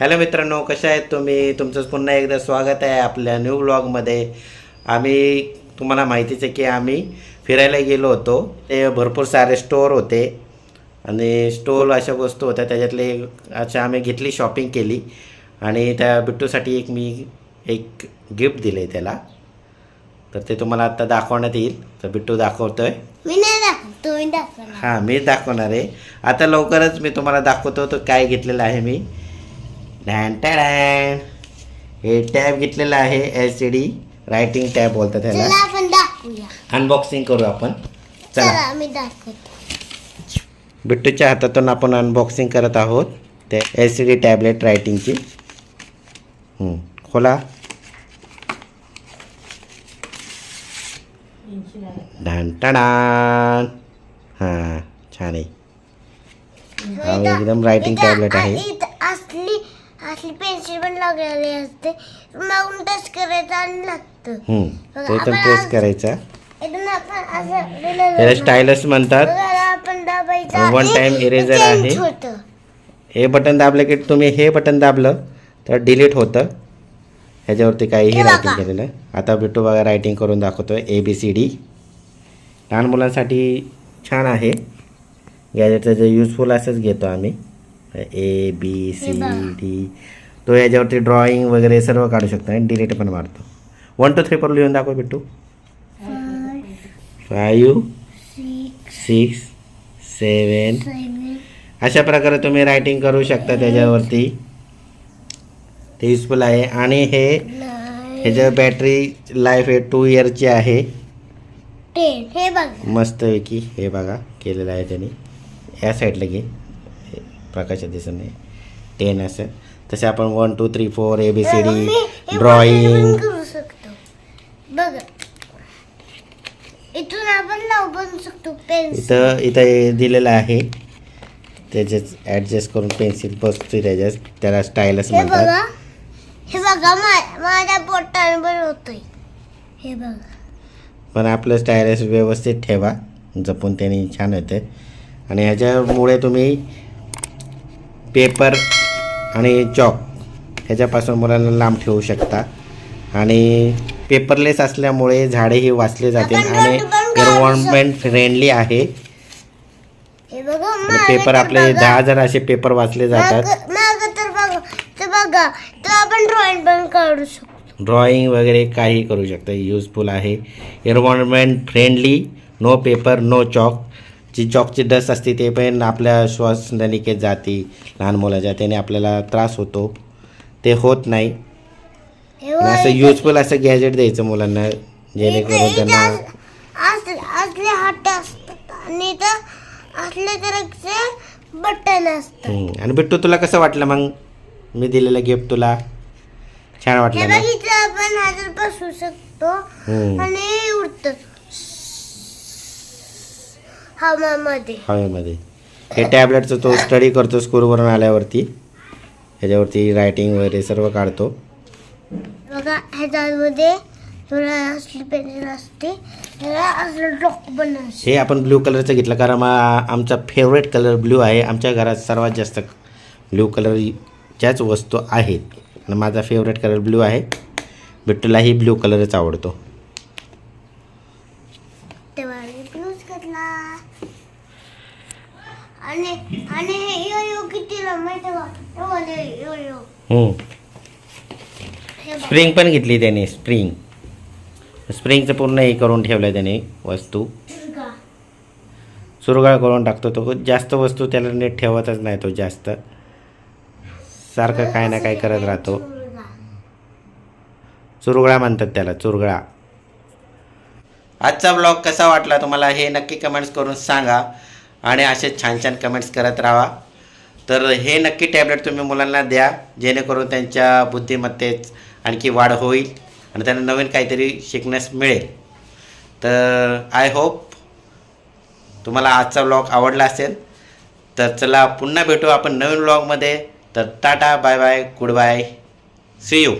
Hello मित्रांनो कशा आहेत तुम्ही? तुमचं पुन्हा एकदा स्वागत आहे आपल्या न्यू ब्लॉगमध्ये आम्ही तुम्हाला माहितीच आहे की आम्ही फिरायला गेलो होतो. ते भरपूर सारे स्टोअर होते. आणि स्टोअर अशा वस्तू होत्या त्याच्यातले अशा आम्ही घेतली शॉपिंग केली. आणि त्या बिट्टूसाठी एक मी एक गिफ्ट दिलं त्याला. तर ते तुम्हाला आत्ता दाखवण्यात येईल. तर बिट्टू दाखवतोय. हां मी दाखवणार आहे. आता लवकरच मी तुम्हाला दाखवतो तर काय घेतलेलं आहे मी. डॅन टॅडॅन हे टॅब घेतलेलं आहे L C D writing tab बोलतात त्याला चला आपण दाखवूया. अनबॉक्सिंग करू आपण. चला. चला मी दाखवतो. बिट्टूच्या हातातून आपण अनबॉक्सिंग करत आहोत ते एल सी डी टॅबलेट रायटिंगची हं, खोला. डॅन टडान हां छान आहे. हा एकदम रायटिंग टॅबलेट आहे. इथं असली असली पेन्सिल पण लागलेली असते. मागून टच करायचं आणि लागतं. ते पण प्रेस करायचा. आपण असं स्टायलस म्हणतात. बघा, आपण दाबायचं One time eraser आहे. होतं. हे बटन दाबलं की तुम्ही हे बटन दाबलं तर डिलीट होतं. ह्याच्यावरती काहीही. रायटिंग केलेलं आहे. आता बिट्टू बघा रायटिंग करून दाखवतोय. ए बी सी डी लहान मुलांसाठी छान आहे. गॅजेटचं जे युजफुल असंच घेतो आम्ही. ए बी सी डी तो याच्यावरती ड्रॉइंग वगैरे सर्व काढू शकतो आणि डिलीट पण मारतो वन टू थ्री पर लिहून दाखव बिट्टू फाईव्ह सिक्स सेवन अशा प्रकारे तुम्ही रायटिंग करू शकता त्याच्यावरती ते युजफुल आहे आणि हे ह्याच्या बॅटरी लाईफ हे टू इयरची आहे हे मस्तपैकी हे बघा केलेलं आहे त्यांनी या साईडला घे प्रकाशात दिसत नाही. टेन असं तसे आपण one two three four A B C D drawing पण करू शकतो. बघा. इथून आपण शकतो पेन्सिल. इथं इथं हे दिलेलं आहे. त्याच्यात ॲडजस्ट करून पेन्सिल बसते त्याच्यात. त्याला स्टाईलच हे म्हणतात. हे बघा मा- माझ्या पोटाने पण होतोय हे बघा. पण आपलं स्टायलस व्यवस्थित ठेवा. जपून त्याने छान होते आणि ह्याच्यामुळे तुम्ही पेपर आणि चॉक ह्याच्यापासून मुलांना लांब ठेवू शकता. आणि पेपरलेस असल्यामुळे झाडेही वाचले जातील आणि एन्व्हायरमेंट फ्रेंडली आहे. हे पेपर आपले. दहा हजार असे पेपर वाचले जातात. ड्रॉइंग वगैरे काही करू शकता. युजफुल आहे. Environment friendly no paper no chalk जी चॉकची डस्ट असते ते पण आपल्या श्वास नलिकेत जाते लहान मुलाच्या त्याने आपल्याला त्रास होतो ते होत नाही. असं युजफुल असं गॅजेट द्यायचं मुलांना जेणेकरून त्यांना असले हात असतात आणि असले तर बटन असतं. आणि बिट्टू तुला कसं वाटलं मग? मी दिलेलं गिफ्ट तुला. छान वाटलं आपण हातात बसू शकतो. आणि उडत. हवामध्ये. हवेमध्ये. हे टॅबलेटचं तो स्टडी करतो स्कूलवरून आल्यावरती. ह्याच्यावरती रायटिंग वगैरे सर्व काढतो. बघा ह्याच्यामध्ये थोडा असली पेन्सिल असते. ह्याला असलं डॉक पण असते हे आपण ब्ल्यू कलरचं घेतलं कारण आमचा फेवरेट कलर ब्ल्यू आहे. आमच्या घरात सर्वात जास्त ब्ल्यू कलरच्याच वस्तू आहेत. आणि माझा फेवरेट कलर ब्ल्यू आहे. बिट्टूलाही ब्ल्यू कलरच आवडतो. तेव्हा घेतला आणि आणि हे यो यो कितीला माहिती का? यो यो. हे. बघ. स्प्रिंग पण घेतली त्याने स्प्रिंग स्प्रिंगचं पूर्ण हे करून ठेवलं त्याने वस्तू? सुरगाळ करून टाकतो तो. जास्त वस्तू त्याला नीट ठेवतच नाही तो जास्त. सारखं काय ना काय करत राहतो. चुरगळा म्हणतात त्याला चुरगळा आजचा ब्लॉग कसा वाटला तुम्हाला हे नक्की कमेंट्स करून सांगा आणि असे छान छान कमेंट्स करत राहा. तर हे नक्की टॅबलेट तुम्ही मुलांना द्या जेणेकरून त्यांच्या बुद्धिमत्तेत आणखी वाढ होईल आणि त्यांना नवीन काहीतरी शिकण्यास मिळेल. तर आय होप तुम्हाला आजचा ब्लॉग आवडला असेल. तर चला पुन्हा भेटू आपण नवीन ब्लॉगमध्ये तर tata bye bye goodbye see you